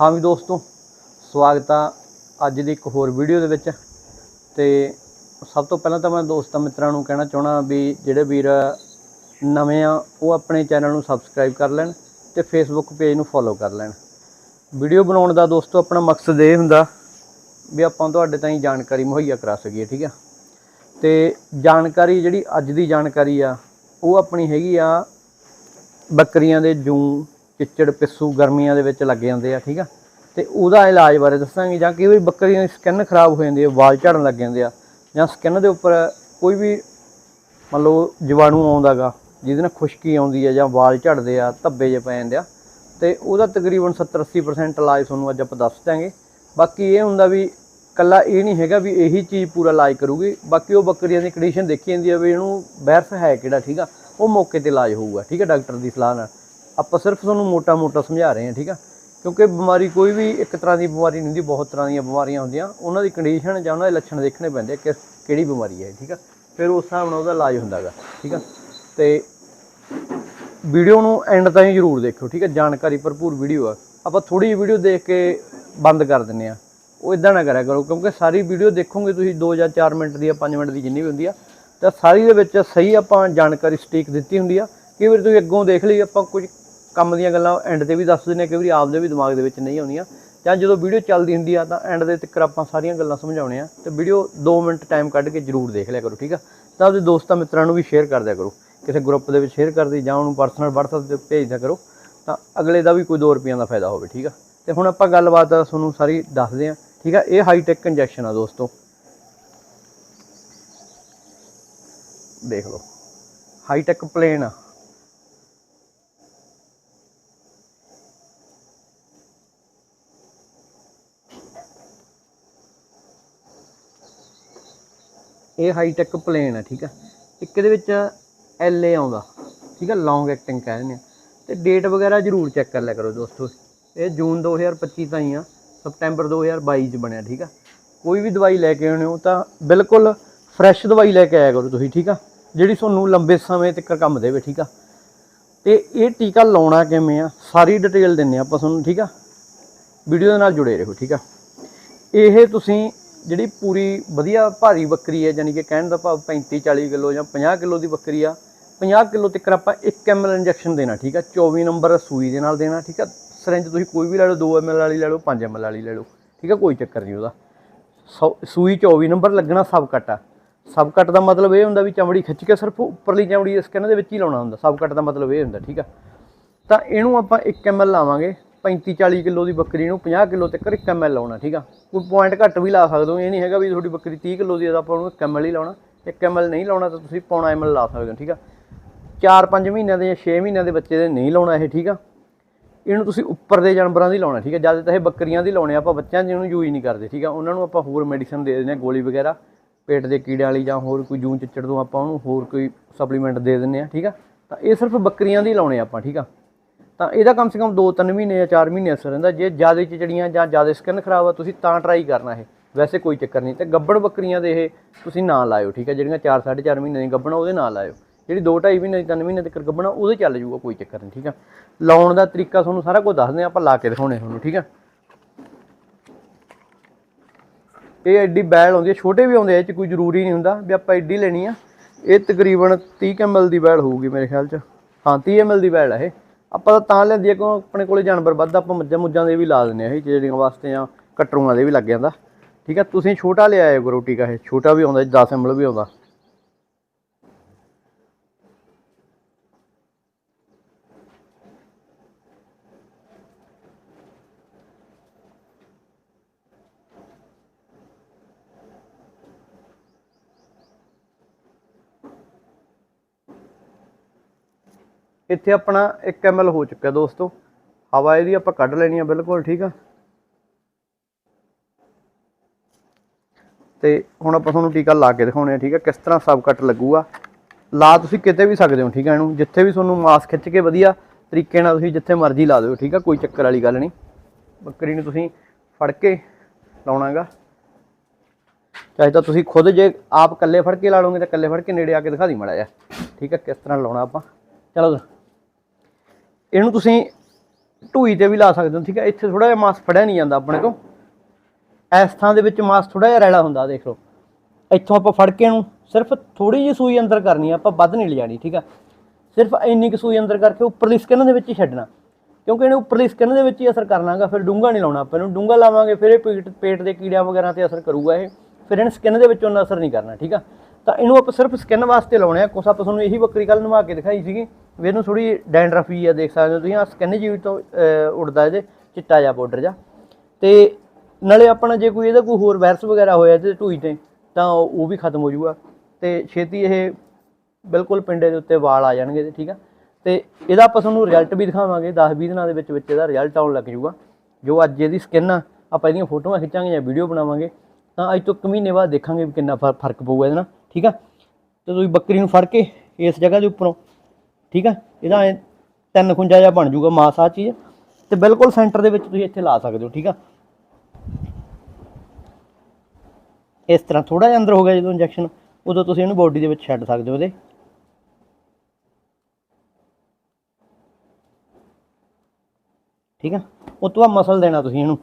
ਹਾਂ ਵੀ ਦੋਸਤੋ, ਸਵਾਗਤ ਆ ਅੱਜ ਦੀ ਇੱਕ ਹੋਰ ਵੀਡੀਓ ਦੇ ਵਿੱਚ। ਤੇ ਸਭ ਤੋਂ ਪਹਿਲਾਂ ਤਾਂ ਮੈਂ ਦੋਸਤਾਂ ਮਿੱਤਰਾਂ ਨੂੰ ਕਹਿਣਾ ਚਾਹਣਾ ਵੀ ਜਿਹੜੇ ਵੀਰ ਨਵੇਂ ਆ, ਉਹ ਆਪਣੇ ਚੈਨਲ ਨੂੰ ਸਬਸਕ੍ਰਾਈਬ ਕਰ ਲੈਣ ਤੇ ਫੇਸਬੁੱਕ ਪੇਜ ਨੂੰ ਫੋਲੋ ਕਰ ਲੈਣ। ਵੀਡੀਓ ਬਣਾਉਣ ਦਾ ਦੋਸਤੋ ਆਪਣਾ ਮਕਸਦ ਇਹ ਹੁੰਦਾ ਵੀ ਆਪਾਂ ਤੁਹਾਡੇ ਤਾਈਂ ਜਾਣਕਾਰੀ ਮੁਹੱਈਆ ਕਰਾ ਸਕੀਏ, ਠੀਕ ਆ? ਤੇ ਜਾਣਕਾਰੀ ਜਿਹੜੀ ਅੱਜ ਦੀ ਜਾਣਕਾਰੀ ਆ, ਉਹ ਆਪਣੀ ਹੈਗੀ ਆ ਬੱਕਰੀਆਂ ਦੇ ਜੂੰ ਚਿੱਚੜ ਪਿੱਸੂ ਗਰਮੀਆਂ ਦੇ ਵਿੱਚ ਲੱਗ ਜਾਂਦੇ ਆ, ਠੀਕ ਆ? ਤੇ ਉਹਦਾ ਇਲਾਜ ਬਾਰੇ ਦੱਸਾਂਗੇ, ਜਾਂ ਕਈ ਵਾਰੀ ਬੱਕਰੀਆਂ ਦੀ ਸਕਿਨ ਖਰਾਬ ਹੋ ਜਾਂਦੀ ਹੈ, ਵਾਲ ਝੜਨ ਲੱਗ ਜਾਂਦੇ ਆ, ਜਾਂ ਸਕਿਨ ਦੇ ਉੱਪਰ ਕੋਈ ਵੀ ਮੰਨ ਲਓ ਜੀਵਾਣੂ ਆਉਂਦਾਗਾ, ਜਿਹਦੇ ਨਾਲ ਖੁਸ਼ਕੀ ਆਉਂਦੀ ਹੈ ਜਾਂ ਵਾਲ ਝੜਦੇ ਆ, ਧੱਬੇ ਜਿਹੇ ਪੈ ਜਾਂਦੇ ਆ, ਤੇ ਉਹਦਾ ਤਕਰੀਬਨ 70 80% ਇਲਾਜ ਤੁਹਾਨੂੰ ਅੱਜ ਆਪਾਂ ਦੱਸ ਦਾਂਗੇ ਬਾਕੀ ਇਹ ਹੁੰਦਾ ਵੀ ਕੱਲਾ ਇਹ ਨਹੀਂ ਹੈਗਾ ਵੀ ਇਹੀ ਚੀਜ਼ ਪੂਰਾ ਇਲਾਜ ਕਰੂਗੀ, ਬਾਕੀ ਉਹ ਬੱਕਰੀਆਂ ਦੀ ਕੰਡੀਸ਼ਨ ਦੇਖੀ ਜਾਂਦੀ ਹੈ ਵੀ ਇਹਨੂੰ ਵਾਇਰਸ ਹੈ ਕਿਹੜਾ, ਠੀਕ ਆ? ਉਹ ਮੌਕੇ ਤੇ ਇਲਾਜ ਹੋਊਗਾ, ਠੀਕ ਹੈ ਡਾਕਟਰ ਦੀ ਸਲਾਹ ਨਾਲ। ਆਪਾਂ ਸਿਰਫ ਤੁਹਾਨੂੰ ਮੋਟਾ-ਮੋਟਾ ਸਮਝਾ ਰਹੇ ਹਾਂ, ਠੀਕ ਆ? ਕਿਉਂਕਿ ਬਿਮਾਰੀ ਕੋਈ ਵੀ ਇੱਕ ਤਰ੍ਹਾਂ ਦੀ ਬਿਮਾਰੀ ਨਹੀਂ ਹੁੰਦੀ, ਬਹੁਤ ਤਰ੍ਹਾਂ ਦੀਆਂ ਬਿਮਾਰੀਆਂ ਹੁੰਦੀਆਂ। ਉਹਨਾਂ ਦੀ ਕੰਡੀਸ਼ਨ ਜਾਂ ਉਹਨਾਂ ਦੇ ਲੱਛਣ ਦੇਖਣੇ ਪੈਂਦੇ ਆ ਕਿ ਕਿਹੜੀ ਬਿਮਾਰੀ ਹੈ, ਠੀਕ ਆ? ਫਿਰ ਉਸ ਹਿਸਾਬ ਨਾਲ ਉਹਦਾ ਇਲਾਜ ਹੁੰਦਾਗਾ ਠੀਕ ਆ? ਤੇ ਵੀਡੀਓ ਨੂੰ ਐਂਡ ਤਾਈਂ ਜ਼ਰੂਰ ਦੇਖਿਓ, ਠੀਕ ਹੈ ਜਾਣਕਾਰੀ ਭਰਪੂਰ ਵੀਡੀਓ ਆ। ਆਪਾਂ ਥੋੜੀ ਜਿਹੀ ਵੀਡੀਓ ਦੇਖ ਕੇ ਬੰਦ ਕਰ ਦਿੰਨੇ ਆ। ਉਹ ਇਦਾਂ ਨਾ ਕਰਿਆ ਕਰੋ, ਕਿਉਂਕਿ ਸਾਰੀ ਵੀਡੀਓ ਦੇਖੋਗੇ ਤੁਸੀਂ 2 ਜਾਂ 4 ਮਿੰਟ ਦੀ ਜਾਂ 5 ਮਿੰਟ ਦੀ ਜਿੰਨੀ ਵੀ ਹੁੰਦੀ ਆ, ਤਾਂ ਸਾਰੀ ਦੇ ਵਿੱਚ ਸਹੀ ਆਪਾਂ ਜਾਣਕਾਰੀ ਸਟੀਕ ਦਿੱਤੀ ਹੁੰਦੀ ਆ। ਕਈ ਵਾਰੀ ਤੁਸੀਂ ਅੱਗੋਂ ਦੇਖ ਲਈ ਆਪਾਂ ਕੁਝ ਕੰਮ ਦੀਆਂ ਗੱਲਾਂ ਐਂਡ ਤੇ ਵੀ ਦੱਸ ਦਿੰਨੇ ਆ, ਕਈ ਵਾਰੀ ਆਪਦੇ ਵੀ ਦਿਮਾਗ ਦੇ ਵਿੱਚ ਨਹੀਂ ਆਉਂਦੀਆਂ। ਜਾਂ ਜਦੋਂ ਵੀਡੀਓ ਚੱਲਦੀ ਹੁੰਦੀ ਆ ਤਾਂ ਐਂਡ ਦੇ ਤੱਕ ਆਪਾਂ ਸਾਰੀਆਂ ਗੱਲਾਂ ਸਮਝਾਉਣੇ ਆ। ਤੇ ਵੀਡੀਓ 2 ਮਿੰਟ ਟਾਈਮ ਕੱਢ ਕੇ ਜ਼ਰੂਰ ਦੇਖ ਲਿਆ ਕਰੋ, ਠੀਕ ਆ? ਤਾਂ ਆਪਦੇ ਦੋਸਤਾਂ ਮਿੱਤਰਾਂ ਨੂੰ ਵੀ ਸ਼ੇਅਰ ਕਰ ਦਿਆ ਕਰੋ। ਕਿਸੇ ਗਰੁੱਪ ਦੇ ਵਿੱਚ ਸ਼ੇਅਰ ਕਰ ਦੀ ਜਾਂ ਉਹਨੂੰ ਪਰਸਨਲ WhatsApp ਤੇ ਭੇਜ ਦਿਆ ਕਰੋ। ਤਾਂ ਅਗਲੇ ਦਾ ਵੀ ਕੋਈ 2 ਰੁਪਈਆਂ ਦਾ ਫਾਇਦਾ ਹੋਵੇ, ਠੀਕ ਆ? ਤੇ ਹੁਣ ਆਪਾਂ ਗੱਲਬਾਤ ਤੁਹਾਨੂੰ ਸਾਰੀ ਦੱਸਦੇ ਆ, ਠੀਕ ਆ? ਇਹ ਹਾਈ ਟੈਕ ਇੰਜੈਕਸ਼ਨ ਆ ਦੋਸਤੋ। ਦੇਖ ਲਓ। ਹਾਈ ਟੈਕ ਪਲੇਨ ਆ। ਇਹ ਹਾਈ ਟੈਕ ਪਲੇਨ ਆ, ਠੀਕ ਆ। ਇੱਕ ਇਹਦੇ ਵਿੱਚ ਐਲ ਏ ਆਉਂਦਾ, ਠੀਕ ਆ ਲੌਂਗ ਐਕਟਿੰਗ ਕਹਿ ਦਿੰਦੇ ਆ। ਤੇ ਡੇਟ ਵਗੈਰਾ ਜ਼ਰੂਰ ਚੈੱਕ ਕਰ ਲਿਆ ਕਰੋ ਦੋਸਤੋ। ਇਹ ਜੂਨ 2025 ਤਾਈਂ ਆ, ਸਪਟੈਂਬਰ 2022 ਚ ਬਣਿਆ, ਠੀਕ ਆ। ਕੋਈ ਵੀ ਦਵਾਈ ਲੈ ਕੇ ਆਉਣੇ ਹੋ ਤਾਂ ਬਿਲਕੁਲ ਫਰੈਸ਼ ਦਵਾਈ ਲੈ ਕੇ ਆਇਆ ਕਰੋ ਤੁਸੀਂ, ਠੀਕ ਆ। ਜਿਹੜੀ ਤੁਹਾਨੂੰ ਲੰਬੇ ਸਮੇਂ ਤੱਕ ਕੰਮ ਦੇਵੇ, ਠੀਕ ਆ। ਤੇ ਇਹ ਟੀਕਾ ਲਾਉਣਾ ਕਿਵੇਂ ਆ, ਸਾਰੀ ਡਿਟੇਲ ਦਿੰਨੇ ਆ ਆਪਾਂ ਤੁਹਾਨੂੰ, ਠੀਕ ਆ। ਵੀਡੀਓ ਦੇ ਨਾਲ ਜੁੜੇ ਰਹੋ, ਠੀਕ ਆ। ਇਹ ਤੁਸੀਂ ਜਿਹੜੀ ਪੂਰੀ ਵਧੀਆ ਭਾਰੀ ਬੱਕਰੀ ਹੈ ਯਾਨੀ ਕਿ ਕਹਿਣ ਦਾ ਭਾਵ 35 40 ਕਿਲੋ ਜਾਂ 50 ਕਿਲੋ ਦੀ ਬੱਕਰੀ ਆ 50 ਕਿਲੋ ਤੱਕ ਆਪਾਂ 1 ml ਇੰਜੈਕਸ਼ਨ ਦੇਣਾ, ਠੀਕ ਆ 24 ਨੰਬਰ ਸੂਈ ਦੇ ਨਾਲ ਦੇਣਾ, ਠੀਕ ਆ ਸਿਰਿੰਜ ਤੁਸੀਂ ਕੋਈ ਵੀ ਲੈ ਲਓ 2 ml ਵਾਲੀ ਲੈ ਲਓ 5 ml ਵਾਲੀ ਲੈ ਲਓ, ਠੀਕ ਆ, ਕੋਈ ਚੱਕਰ ਨਹੀਂ ਉਹਦਾ। ਸੌ- ਸੂਈ 24 ਨੰਬਰ ਲੱਗਣਾ ਸਬ ਕੱਟ ਆ। ਸਬ ਕੱਟ ਦਾ ਮਤਲਬ ਇਹ ਹੁੰਦਾ ਵੀ ਚਮੜੀ ਖਿੱਚ ਕੇ ਸਿਰਫ ਉੱਪਰਲੀ ਚਮੜੀ ਇਸ ਕਹਿੰਦੇ ਦੇ ਵਿੱਚ ਹੀ ਲਾਉਣਾ ਹੁੰਦਾ ਸਬ ਕੱਟ ਦਾ ਮਤਲਬ ਇਹ ਹੁੰਦਾ, ਠੀਕ ਆ। ਤਾਂ ਇਹਨੂੰ ਆਪਾਂ 1 ml ਲਾਵਾਂਗੇ 35 40 ਕਿਲੋ ਦੀ ਬੱਕਰੀ ਨੂੰ 50 ਕਿਲੋ ਤੱਕ 1 ml ਲਾਉਣਾ ਠੀਕ ਆ? ਕੋਈ ਪੁਆਇੰਟ ਘੱਟ ਵੀ ਲਾ ਸਕਦੇ ਹੋ ਇਹ ਨਹੀਂ ਹੈਗਾ ਵੀ ਤੁਹਾਡੀ ਬੱਕਰੀ 30 ਕਿਲੋ ਦੀ ਹੈ ਤਾਂ ਆਪਾਂ ਉਹਨੂੰ 1 ml ਹੀ ਲਾਉਣਾ। 1 ml ਨਹੀਂ ਲਾਉਣਾ ਤਾਂ ਤੁਸੀਂ ਪੌਣਾ ml ਲਾ ਸਕਦੇ ਹੋ ਠੀਕ ਆ? 4-5 ਮਹੀਨਿਆਂ ਦੇ ਜਾਂ 6 ਮਹੀਨਿਆਂ ਦੇ ਬੱਚੇ ਦੇ ਨਹੀਂ ਲਾਉਣਾ ਇਹ ਠੀਕ ਆ? ਇਹਨੂੰ ਤੁਸੀਂ ਉੱਪਰ ਦੇ ਜਾਨਵਰਾਂ ਦੀ ਲਾਉਣਾ ਠੀਕ ਹੈ ਜਦ ਤਾਂ ਇਹ ਬੱਕਰੀਆਂ ਦੀ ਲਾਉਣੇ ਆ, ਆਪਾਂ ਬੱਚਿਆਂ ਦੀ ਇਹਨੂੰ ਯੂਜ਼ ਨਹੀਂ ਕਰਦੇ ਠੀਕ ਆ? ਉਹਨਾਂ ਨੂੰ ਆਪਾਂ ਹੋਰ ਮੈਡੀਸਨ ਦੇ ਦਿੰਦੇ ਆ ਗੋਲੀ ਵਗੈਰਾ ਪੇਟ ਦੇ ਕੀੜਿਆਂ ਵਾਲੀ ਜਾਂ ਹੋਰ ਕੋਈ ਜੂਨ ਚਿੱਚੜ ਤੋਂ ਆਪਾਂ ਉਹਨੂੰ ਹੋਰ ਕੋਈ ਸਪਲੀਮੈਂਟ ਦੇ ਦਿੰਦੇ ਆ ਠੀਕ ਆ? ਤਾਂ ਇਹ ਸਿਰਫ ਬੱਕਰੀਆਂ ਦੀ ਲਾਉਣੇ ਆਪਾਂ ਠੀਕ ਆ? ਤਾਂ ਇਹਦਾ ਕਮ ਸੇ ਕਮ 2-3 ਮਹੀਨੇ ਜਾਂ 4 ਮਹੀਨੇ ਅਸਰ ਰਹਿੰਦਾ। ਜੇ ਜ਼ਿਆਦਾ ਚਿਚੜੀਆਂ ਜਾਂ ਜ਼ਿਆਦਾ ਸਕਿਨ ਖਰਾਬ ਆ, ਤੁਸੀਂ ਤਾਂ ਟਰਾਈ ਕਰਨਾ ਇਹ। ਵੈਸੇ ਕੋਈ ਚੱਕਰ ਨਹੀਂ। ਤੇ ਗੱਬੜ ਬੱਕਰੀਆਂ ਦੇ ਇਹ ਤੁਸੀਂ ਨਾ ਲਾਇਓ, ਠੀਕ ਹੈ ਜਿਹੜੀਆਂ 4 4.5 ਮਹੀਨੇ ਦੀਆਂ ਗੱਬਣਾ ਉਹਦੇ ਨਾਲ ਲਾਇਓ। ਜਿਹੜੀ 2.5 ਮਹੀਨੇ ਦੀ 3 ਮਹੀਨੇ ਤੱਕ ਗੱਬਣਾ ਉਹਦੇ ਚੱਲ ਜਾਊਗਾ, ਕੋਈ ਚੱਕਰ ਨਹੀਂ, ਠੀਕ ਆ? ਲਾਉਣ ਦਾ ਤਰੀਕਾ ਤੁਹਾਨੂੰ ਸਾਰਾ ਕੁਝ ਦੱਸਦੇ ਆ, ਆਪਾਂ ਲਾ ਕੇ ਦਿਖਾਉਣੇ ਤੁਹਾਨੂੰ, ਠੀਕ ਆ? ਇਹ ਐਡੀ ਬੈਲ ਆਉਂਦੀ ਹੈ ਛੋਟੇ ਵੀ ਆਉਂਦੇ ਆ, ਇਹ ਚ ਕੋਈ ਜ਼ਰੂਰੀ ਨਹੀਂ ਹੁੰਦਾ ਵੀ ਆਪਾਂ ਐਡੀ ਲੈਣੀ ਆ। ਇਹ ਤਕਰੀਬਨ 30 ml ਦੀ ਬੈਲ ਹੋਊਗੀ ਮੇਰੇ ਖਿਆਲ ਚ। ਹਾਂ 30 ml ਦੀ ਬੈਲ ਆ ਇਹ। ਆਪਾਂ ਤਾਂ ਤਾਂ ਲੈਂਦੀ ਆ, ਕਿਉਂ ਆਪਣੇ ਕੋਲੇ ਜਾਨਵਰ ਵੱਧ, ਆਪਾਂ ਮੱਝਾਂ ਮੁੱਝਾਂ ਦੇ ਵੀ ਲਾ ਦਿੰਦੇ ਆ ਇਹ ਜਿਹੜੀਆਂ ਵਾਸਤੇ ਆ, ਕਟਰੂਆਂ ਦੇ ਵੀ ਲੱਗ ਜਾਂਦਾ। ਠੀਕ ਆ, ਤੁਸੀਂ ਛੋਟਾ ਲਿਆਇਓ ਕਰੋ ਟੀਕਾ ਇਹ ਛੋਟਾ ਵੀ ਆਉਂਦਾ 10 ml ਵੀ ਆਉਂਦਾ। ਇੱਥੇ ਆਪਣਾ 1 ml ਹੋ ਚੁੱਕਿਆ ਦੋਸਤੋ। ਹਵਾ ਇਹਦੀ ਆਪਾਂ ਕੱਢ ਲੈਣੀ ਆ ਬਿਲਕੁਲ, ਠੀਕ ਆ? ਤੇ ਹੁਣ ਆਪਾਂ ਤੁਹਾਨੂੰ ਟੀਕਾ ਲਾ ਕੇ ਦਿਖਾਉਣੇ ਆ, ਠੀਕ ਆ? ਕਿਸ ਤਰ੍ਹਾਂ ਸਬ ਕੱਟ ਲੱਗੂਗਾ। ਲਾ ਤੁਸੀਂ ਕਿਤੇ ਵੀ ਸਕਦੇ ਹੋ, ਠੀਕ ਆ ਇਹਨੂੰ? ਜਿੱਥੇ ਵੀ ਤੁਹਾਨੂੰ ਮਾਸ ਖਿੱਚ ਕੇ ਵਧੀਆ ਤਰੀਕੇ ਨਾਲ ਤੁਸੀਂ ਜਿੱਥੇ ਮਰਜ਼ੀ ਲਾ ਦਿਓ, ਠੀਕ ਆ? ਕੋਈ ਚੱਕਰ ਵਾਲੀ ਗੱਲ ਨਹੀਂ। ਬੱਕਰੀ ਨੂੰ ਤੁਸੀਂ ਫੜ ਕੇ ਲਾਉਣਾਗਾ। ਚਾਹੇ ਤਾਂ ਤੁਸੀਂ ਖੁਦ ਜੇ ਆਪ ਇਕੱਲੇ ਫੜ ਕੇ ਲਾ ਲਓਗੇ, ਤਾਂ ਇਕੱਲੇ ਫੜ ਕੇ ਨੇੜੇ ਆ ਕੇ ਦਿਖਾ ਦੀ ਮੜਾ ਜਾ ਠੀਕ ਆ, ਕਿਸ ਤਰ੍ਹਾਂ ਲਾਉਣਾ ਆਪਾਂ? ਚਲੋ ਇਹਨੂੰ ਤੁਸੀਂ ਢੂਈ ਤੇ ਵੀ ਲਾ ਸਕਦੇ ਹੋ, ਠੀਕ ਹੈ? ਇੱਥੇ ਥੋੜਾ ਜਿਹਾ ਮਾਸ ਫੜਿਆ ਨਹੀਂ ਜਾਂਦਾ ਆਪਣੇ ਤੋਂ। ਇਸ ਥਾਂ ਦੇ ਵਿੱਚ ਮਾਸ ਥੋੜਾ ਜਿਹਾ ਰੈਲਾ ਹੁੰਦਾ, ਦੇਖ ਲਓ। ਇੱਥੋਂ ਆਪਾਂ ਫੜ ਕੇ ਇਹਨੂੰ ਸਿਰਫ ਥੋੜੀ ਜਿਹੀ ਸੂਈ ਅੰਦਰ ਕਰਨੀ ਆ, ਆਪਾਂ ਵੱਧ ਨਹੀਂ ਲਿਜਾਣੀ ਠੀਕ ਆ ਸਿਰਫ ਇੰਨੀ ਕੁ ਸੂਈ ਅੰਦਰ ਕਰਕੇ ਉੱਪਰਲੀ ਸਕਿਨ ਦੇ ਵਿੱਚ ਹੀ ਛੱਡਣਾ। ਕਿਉਂਕਿ ਇਹਨੇ ਉੱਪਰਲੀ ਸਕਿਨ ਦੇ ਵਿੱਚ ਹੀ ਅਸਰ ਕਰਨਾਗਾ, ਫਿਰ ਡੂੰਗਾ ਨਹੀਂ ਲਾਉਣਾ ਆਪਾਂ ਇਹਨੂੰ। ਡੂੰਗਾ ਲਾਵਾਂਗੇ, ਫਿਰ ਇਹ ਪੇਟ ਪੇਟ ਦੇ ਕੀੜਿਆਂ ਵਗੈਰਾ ਤੇ ਅਸਰ ਕਰੂਗਾ ਇਹ। ਫਿਰ ਇਹਨੇ ਸਕਿਨ ਦੇ ਵਿੱਚ ਉਹਨਾਂ ਅਸਰ ਨਹੀਂ ਕਰਨਾ, ਠੀਕ ਆ? ਤਾਂ ਇਹਨੂੰ ਆਪਾਂ ਸਿਰਫ ਸਕਿਨ ਵਾਸਤੇ ਲਾਉਣੇ ਆ। ਕੁਛ ਆਪਾਂ ਤੁਹਾਨੂੰ ਇਹੀ ਬੱਕਰੀ ਕੱਲ ਨਵਾ ਕੇ ਦਿਖਾਈ ਸੀਗੀ। ਵੀ ਇਹਨੂੰ ਥੋੜੀ ਡੈਂਡਰਫ ਵੀ ਆ ਦੇਖ ਸਕਦੇ ਹੋ ਤੁਸੀਂ। ਆ ਸਕਿਨ ਜੀਵ ਤੋਂ ਅਹ, ਉੱਡਦਾ ਇਹਦੇ ਚਿੱਟਾ ਜਿਹਾ ਪਾਊਡਰ ਜਿਹਾ। ਤੇ ਨਾਲੇ ਆਪਣਾ ਜੇ ਕੋਈ ਇਹਦਾ ਕੋਈ ਹੋਰ ਵਾਇਰਸ ਵਗੈਰਾ ਹੋਇਆ ਤੇ ਢੂਈ ਤੇ ਤਾਂ ਉਹ ਵੀ ਖਤਮ ਹੋ ਜਾਊਗਾ। ਤੇ ਛੇਤੀ ਇਹ ਬਿਲਕੁਲ ਪਿੰਡੇ ਦੇ ਉੱਤੇ ਵਾਲ ਆ ਜਾਣਗੇ ਤੇ ਠੀਕ ਆ? ਤੇ ਇਹਦਾ ਆਪਾਂ ਤੁਹਾਨੂੰ ਰਿਜ਼ਲਟ ਵੀ ਦਿਖਾਵਾਂਗੇ। 10-20 ਦਿਨਾਂ ਦੇ ਵਿੱਚ ਵਿੱਚ ਇਹਦਾ ਰਿਜ਼ਲਟ ਆਉਣ ਲੱਗ ਜਾਊਗਾ। ਜੋ ਅੱਜ ਇਹਦੀ ਸਕਿਨ ਆ ਆਪਾਂ ਇਹਦੀਆਂ ਫੋਟੋਆਂ ਖਿੱਚਾਂਗੇ ਜਾਂ ਵੀਡੀਓ ਬਣਾਵਾਂਗੇ। ਤਾਂ ਅੱਜ ਤੋਂ ਇੱਕ ਮਹੀਨੇ ਬਾਅਦ ਦੇਖਾਂਗੇ ਵੀ ਕਿੰਨਾ ਫਰ- ਫ਼ਰਕ ਪਊਗਾ ਇਹਦੇ ਨਾਲ। ਠੀਕ ਆ? ਤੇ ਤੁਸੀਂ ਬੱਕਰੀ ਨੂੰ ਫੜ ਕੇ ਇਸ ਜਗ੍ਹਾ ਦੇ ਉੱਪਰੋਂ, ਠੀਕ ਆ? ਇਹਦਾ ਐਂ ਤਿੰਨ ਖੁੰਜਾ ਜਿਹਾ ਬਣ ਜਾਊਗਾ ਮਾਸ ਆ ਚੀਜ਼। ਤੇ ਬਿਲਕੁਲ ਸੈਂਟਰ ਦੇ ਵਿੱਚ ਤੁਸੀਂ ਇੱਥੇ ਲਾ ਸਕਦੇ ਹੋ, ਠੀਕ ਆ? ਇਸ ਤਰ੍ਹਾਂ ਥੋੜਾ ਜਿਹਾ ਅੰਦਰ ਹੋ ਗਿਆ ਜਦੋਂ ਇੰਜੈਕਸ਼ਨ ਉਦੋਂ ਤੁਸੀਂ ਇਹਨੂੰ ਬੋਡੀ ਦੇ ਵਿੱਚ ਛੱਡ ਸਕਦੇ ਹੋ ਇਹਦੇ। ਠੀਕ ਆ? ਉਹ ਤੋਂ ਬਾਅਦ ਮਸਲ ਦੇਣਾ ਤੁਸੀਂ ਇਹਨੂੰ।